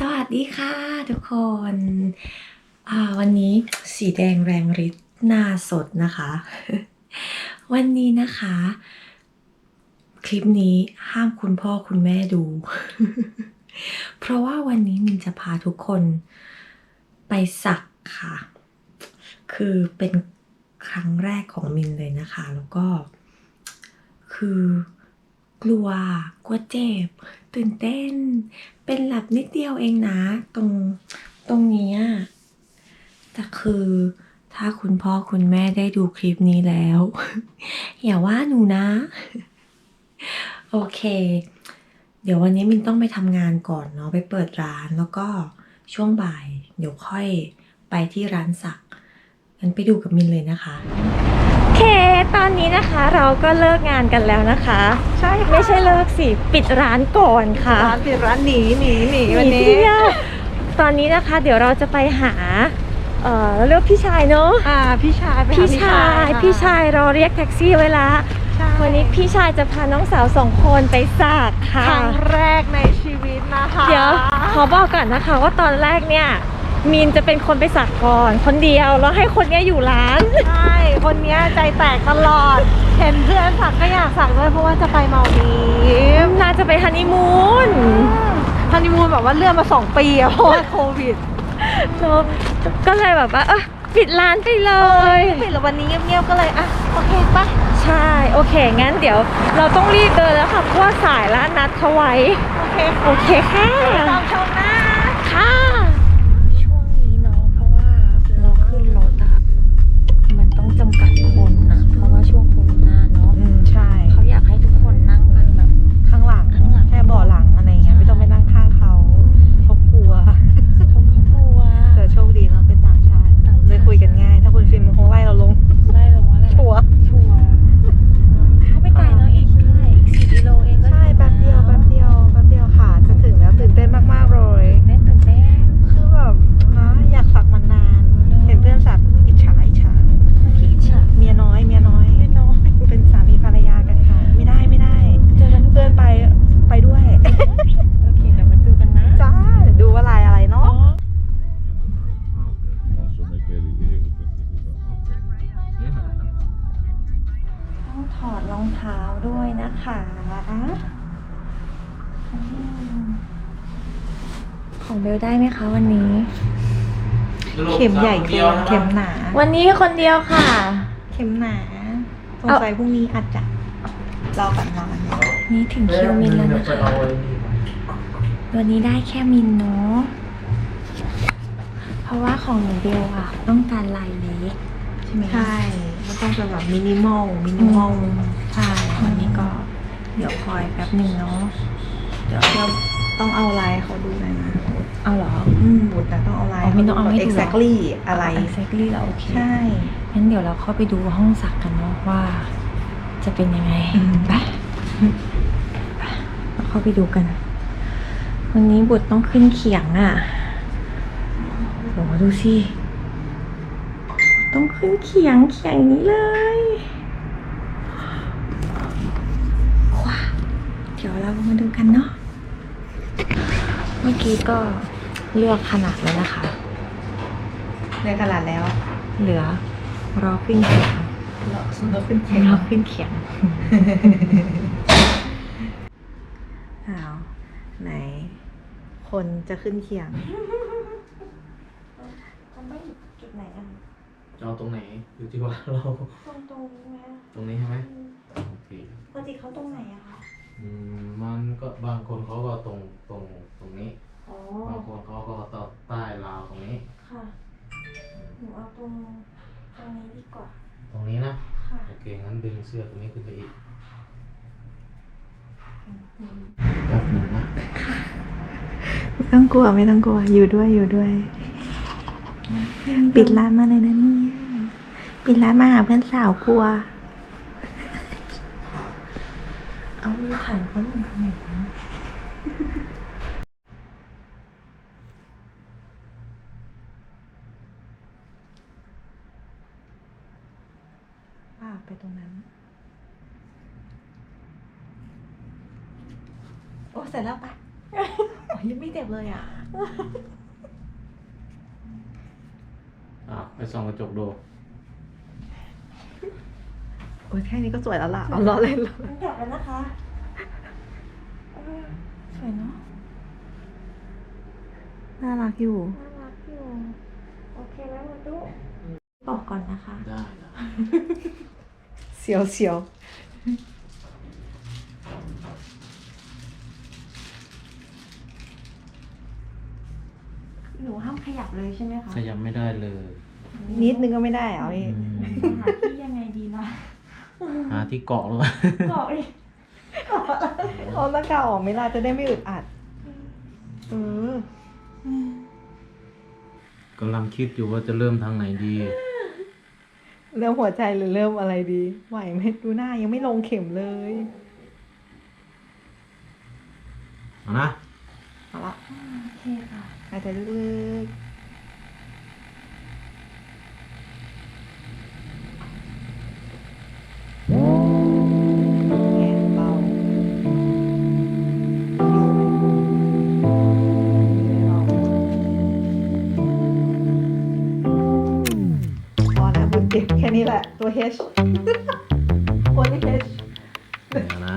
สวัสดีค่ะทุกคนวันนี้สีแดงแรงฤทธิ์หน้าสดนะคะ วันนี้นะคะ คลิปนี้ห้ามคุณพ่อคุณแม่ดู เพราะว่าวันนี้มินจะพาทุกคนไปสักค่ะ คือเป็นครั้งแรกของมินเลยนะคะ แล้วก็คือ กลัว กลัวเจ็บ ตื่นเต้น เป็นหลับนิดเดียวเองนะ ตรงตรงนี้แต่คือถ้าคุณพ่อคุณแม่ได้ดูคลิปนี้แล้ว อย่าว่าหนูนะ โอเค เดี๋ยววันนี้มินต้องไปทำงานก่อนเนาะไปเปิดร้านแล้วก็ช่วงบ่าย เดี๋ยวค่อยไปที่ร้านสักงั้นไปดูกับมินเลยนะคะ ตอนนี้นะคะเราก็เลิกงานกันแล้วนะคะ ใช่ค่ะไม่ใช่เลิกสิ ปิดร้านก่อนค่ะร้านปิดร้านหนีหนีหนีหวันนีนี้เที่ยวตอนนี้นะคะ เดี๋ยวเราจะไปหา เอ่อเราเรียกพี่ชายเนอะอ่าพี่ชายไปหาพี่ชายค่ะพี่ชายรอเรียกแท็กซี่ไว้ละใช่วันนี้พี่ชายจะพาน้องสาวสองคนไปสักค่ะครั้งแรกในชีวิตนะคะ เดี๋ยวขอบอกก่อนนะคะว่าตอนแรกเนี่ย มีนจะเป็นคนไปสักก่อนคนเดียวแล้วให้คนเนี้ยอยู่ร้าน ใช่ คนเนี้ยใจแตกตลอด เห็นเพื่อนสักก็อยากสักด้วยเพราะว่าจะไปเมาดีฟน่าจะไปฮันนีมูนฮันนีมูนแบบว่าเลื่อนมาสองปีอะเพราะว่าโควิดแล้วก็เลยแบบว่าเออปิดร้านไปเลย ปิดแล้ววันนี้เงียบๆก็เลยอะโอเคปะใช่ โอเค งั้นเดี๋ยวเราต้องรีบเดินแล้วค่ะเพราะว่าสายแล้วนัดเขาไว้ โอเคโอเคค่ะ ตามชมนะค่ะ ของเบลได้ไหมคะวันนี้ เข็มใหญ่เกินเข็มหนา วันนี้คนเดียวค่ะ เข็มหนาสงเอาสัยพรุ่งนี้อาจจะรอก่อนนอนนี่ถึงคิวมินแล้วนะคะวันนี้ได้แค่มินเนาะเพราะว่าของหนูเบลอะต้องการลายเล็กใช่ไหมใช่มันต้องเป็นแบบมินิมอลมินิมอลใช่วันนี้ก็เดี๋ยวคอยแป๊บหนึ่งเนาะเดี๋ยวเรา ต้องเอาลายให้เขาดูหน่อยนะเอาเหรอ อืมบุตรแต่ต้องเอาลายอ๋อมินต้องเอาให้ดูเหรอ exactly อะไร exactly แล้วโอเคใช่ งั้นเดี๋ยวเราเข้าไปดูห้องสักกันเนาะว่า จะเป็นยังไงอืม ไปไปเราเข้าไปดูกัน วันนี้บุตรต้องขึ้นเขียงอะ่ะโหดูสิต้องขึ้นเขียงเขียงนี้เลยว้าเดี๋ยวเรามาดูกันเนาะ เมื่อกี้ก็เลือกขนาดแล้วนะคะ ในขนาดแล้วเหลือรอขึ้นเขียงเราเราขึ้นเข็มรอขึ้นเขียงอ้าวไหน คนจะขึ้นเขียงมันต้องจุดไหนอะจะเอาตรงไหนอยู่ที่ว่าเราตรงตรงนี้ไหมตรงนี้ใช่ไหมโอเคปกติเขาตรงไหนอะคะอืมมันก็บางคนเขาก็ตรงตรง กว่า ตรงนี้นะ ค่ะโอเค งั้นดึงเสื้อตรงนี้ขึ้นไปอีกอืมแป๊บหนึงนะไม่ต้องกลัวไม่ต้องกลัว อยู่ด้วยอยู่ด้วย ปิดร้านมาเลยนะเนี่ยปิดร้านมาหาเพื่อนสาวกลัว เอามือถ่ายเขาหน่อยนะ ป้าไปตรงนั้น โอ้เสร็จแล้วปะโอ้ยยังไม่เจ็บเลยอะ อะไปส่องกระจกดูโอ้ยแค่นี้ก็สวยแล้วล่ะ เอาล้อเล่นล้อมันกลับแล้วนะคะเออสวยเนาะ น่ารักอยู่ น่ารักอยู่ โอเคไหมมาดูบอกก่อนนะคะ ได้ได้ เสียวเสียวหนูห้ามขยับเลยใช่ไหมคะขยับไม่ได้เลยนิดนึงก็ไม่ได้เอาอีกอืมหาที่ยังไงดีล่ะหาที่เกาะหรือเปล่าเกาะอีกเอาตะกาออกไม่ล่ะจะได้ไม่อึดอัดเออกำลังคิดอยู่ว่าจะเริ่มทางไหนดี เริ่มหัวใจหรือเริ่มอะไรดี ไหวไหมดูหน้ายังไม่ลงเข็มเลยเอานะ เอาละโอเคค่ะหายใจลึกๆ นี้แหละ ตัว H โอลิ H เดี๋ยวนะ